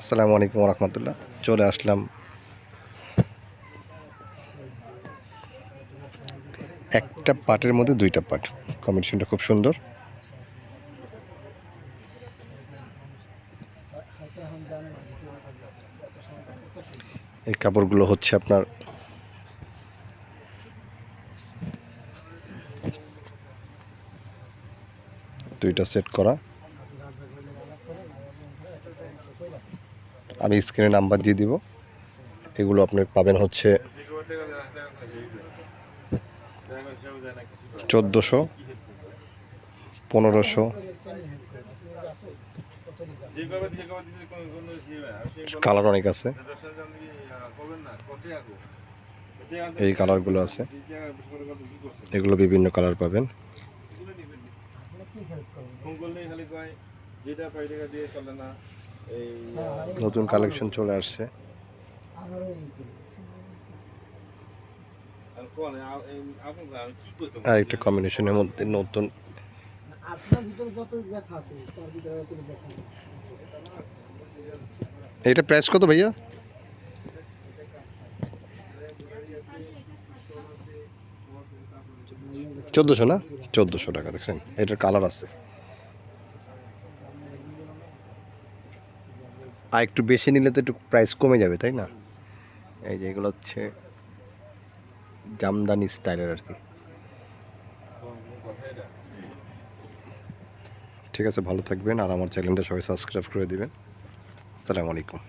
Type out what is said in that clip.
আসসালামু আলাইকুম রহমতুল্লাহ চলে আসলাম। একটা পাটের মধ্যে দুইটা পাট। কম্বিনেশনটা খুব সুন্দর। এই কাপড়গুলো হচ্ছে আপনার দুইটা সেট করা। আমি স্ক্রিনে নাম্বার দিয়ে দিব। এগুলো আপনি পাবেন হচ্ছে চোদ্দোশো, পনেরোশো কালার অনেক আছে। এই কালারগুলো আছে। এগুলো বিভিন্ন কালার পাবেন। যেটা পাই দিয়ে চলে না। নতুন কালেকশন চলে আসছে। আর একটা কম্বিনেশনের মধ্যে নতুন। আপনার ভিতরে যত ব্যথা আছে তার ভিতরে কোনো ব্যথা নেই। এটা প্রাইস কত ভাইয়া? চোদ্দোশো না? চোদ্দোশো টাকা দেখছেন? এটার কালার আছে। আর একটু বেশি নিলে তো একটু প্রাইস কমে যাবে, তাই না? এই যে এগুলো হচ্ছে জামদানি স্টাইলের আর কি। ঠিক আছে, ভালো থাকবেন আর আমার চ্যানেলটা সবাই সাবস্ক্রাইব করে দেবেন। আসসালামু আলাইকুম।